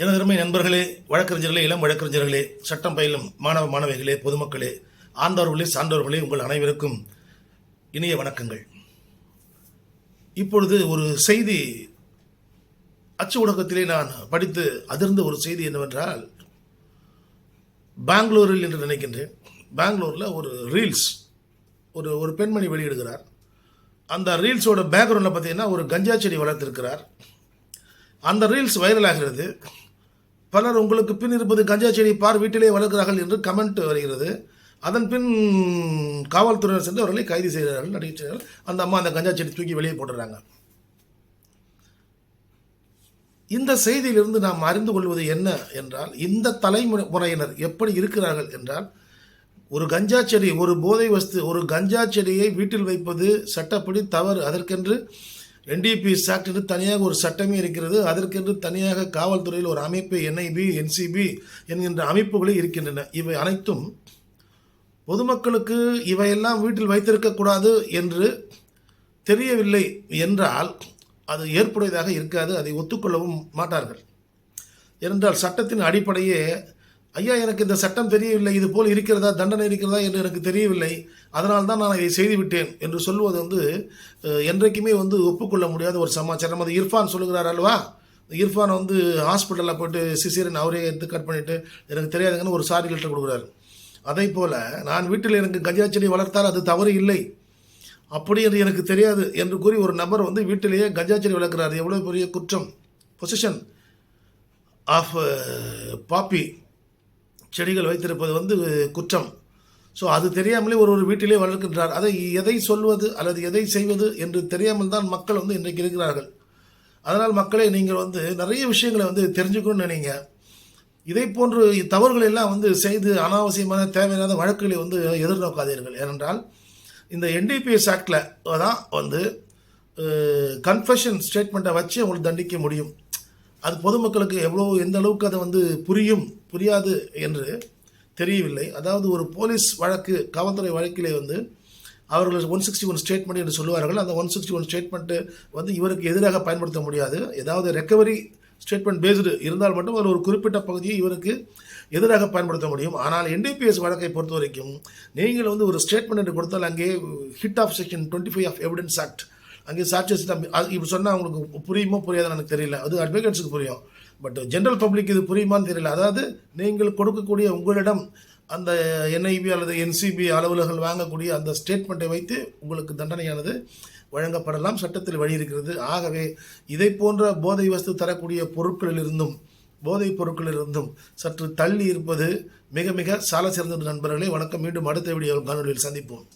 எனதருமை நண்பர்களே வழக்கறிஞர்களே இளம் வழக்கறிஞர்களே சட்டம் பயிலும் மாணவ மாணவிகளே பொதுமக்களே ஆண்டவர்களே சான்றோர்களே உங்கள் அனைவருக்கும் இனிய வணக்கங்கள். இப்பொழுது ஒரு செய்தி அச்சு ஊடகத்திலே நான் படித்து அதிர்ந்த ஒரு செய்தி என்னவென்றால் பெங்களூரில் என்று நினைக்கின்றேன். பெங்களூரில் ஒரு ரீல்ஸ் ஒரு ஒரு பெண்மணி வெளியிடுகிறார். அந்த ரீல்ஸோட பேக்ரவுண்டில் பார்த்தீங்கன்னா ஒரு கஞ்சா செடி வளர்த்திருக்கிறார். அந்த ரீல்ஸ் வைரல் ஆகிறது பலர் உங்களுக்கு பின் இருப்பது கஞ்சா செடி பார் வீட்டிலே வளர்க்கிறார்கள் என்று கமெண்ட் வருகிறது. அதன் பின் காவல்துறையினர் சென்று அவர்களை கைது செய்கிறார்கள் நடிக்கிறார்கள் அந்த அம்மா அந்த கஞ்சா செடி தூக்கி வெளியே போட்டுறாங்க இந்த செய்தியிலிருந்து நாம் அறிந்து கொள்வது என்ன என்றால் இந்த தலைமுறையினர் எப்படி இருக்கிறார்கள் என்றால் ஒரு கஞ்சா செடி ஒரு போதை வஸ்து ஒரு கஞ்சா செடியை வீட்டில் வைப்பது சட்டப்படி தவறு. அதற்கென்று என்டிபி ஆக்ட் தனியாக ஒரு சட்டமே இருக்கிறது. அதற்கென்று தனியாக காவல்துறையில் ஒரு அமைப்பு என்ஐபி என்சிபி என்கின்ற அமைப்புகளே இருக்கின்றன. இவை அனைத்தும் பொதுமக்களுக்கு இவையெல்லாம் வீட்டில் வைத்திருக்கக்கூடாது என்று தெரியவில்லை என்றால் அது ஏற்புடையதாக இருக்காது. அதை ஒத்துக்கொள்ளவும் மாட்டார்கள். என்றால் சட்டத்தின் அடிப்படையே ஐயா எனக்கு இந்த சட்டம் தெரியவில்லை இது போல் இருக்கிறதா தண்டனை இருக்கிறதா என்று எனக்கு தெரியவில்லை. அதனால் தான் நான் இதை செய்துவிட்டேன் என்று சொல்வது வந்து என்றைக்குமே வந்து ஒப்புக்கொள்ள முடியாத ஒரு சமாச்சாரம். அது இர்ஃபான் சொல்லுகிறார் அல்லவா? இர்ஃபான் வந்து ஹாஸ்பிட்டலில் போயிட்டு சிசிரன் அவரே எடுத்து கட் பண்ணிவிட்டு எனக்கு தெரியாதுங்கன்னு ஒரு சாரி லெட்டர் கொடுக்குறாரு. அதே போல் நான் வீட்டில் எனக்கு கஞ்சா செடி வளர்த்தால் அது தவறு இல்லை. அப்படி என்று எனக்கு தெரியாது என்று கூறி ஒரு நபர் வந்து வீட்டிலேயே கஞ்சா செடி வளர்க்குறாரு. எவ்வளோ பெரிய குற்றம். Position of poppy. செடிகள் வைத்திருப்பது வந்து குற்றம். ஸோ அது தெரியாமலே ஒரு ஒரு வீட்டிலே வளர்க்கின்றார். அதை எதை சொல்வது அல்லது எதை செய்வது என்று தெரியாமல் தான் மக்கள் வந்து இன்றைக்கு இருக்கிறார்கள். அதனால் மக்களே நீங்கள் வந்து நிறைய விஷயங்களை வந்து தெரிஞ்சுக்கணும்னு நினைங்க. இதை போன்று தவறுகளை எல்லாம் வந்து செய்து அனாவசியமான தேவையில்லாத வழக்குகளை வந்து எதிர்நோக்காதீர்கள். ஏனென்றால் இந்த என்டிபிஎஸ் ஆக்டில் தான் வந்து கன்ஃபெஷன் ஸ்டேட்மெண்ட்டை வச்சு உங்களுக்கு தண்டிக்க முடியும். அது பொதுமக்களுக்கு எவ்வளோ எந்த அளவுக்கு அதை வந்து புரியும் புரியாது என்று தெரியவில்லை. அதாவது ஒரு போலீஸ் வழக்கு காவல்துறை வழக்கிலே வந்து அவர்கள் ஒன் சிக்ஸ்டி ஒன் ஸ்டேட்மெண்ட் என்று சொல்லுவார்கள். அந்த ஒன் சிக்ஸ்டி ஒன் ஸ்டேட்மெண்ட்டு வந்து இவருக்கு எதிராக பயன்படுத்த முடியாது. ஏதாவது ரெக்கவரி ஸ்டேட்மெண்ட் பேஸ்டு இருந்தால் மட்டும் அதில் ஒரு குறிப்பிட்ட பகுதியை இவருக்கு எதிராக பயன்படுத்த முடியும். ஆனால் என்டிபிஎஸ் வழக்கை பொறுத்த வரைக்கும் நீங்கள் வந்து ஒரு ஸ்டேட்மெண்ட் என்று கொடுத்தால் அங்கே hit of section twenty five of evidence act அங்கே சாட்சியஸ் அது இப்படி சொன்னால் அவங்களுக்கு புரியுமோ புரியாதுன்னு எனக்கு தெரியல. அது அட்வொகேட்ஸுக்கு புரியும். பட் ஜென்ரல் பப்ளிக் இது புரியுமான்னு தெரியல. அதாவது நீங்கள் கொடுக்கக்கூடிய உங்களிடம் அந்த என்ஐபி அல்லது என்சிபி அலுவலர்கள் வாங்கக்கூடிய அந்த ஸ்டேட்மெண்ட்டை வைத்து உங்களுக்கு தண்டனையானது வழங்கப்படலாம். சட்டத்தில் வழி இருக்கிறது. ஆகவே இதை போன்ற போதை வஸ்து தரக்கூடிய பொருட்களிலிருந்தும் போதைப் பொருட்களிலிருந்தும் சற்று தள்ளி இருப்பது மிக மிக சால சிறந்தது நண்பர்களே. வணக்கம். மீண்டும் அடுத்த வீடியோ காணொலியில் சந்திப்போம்.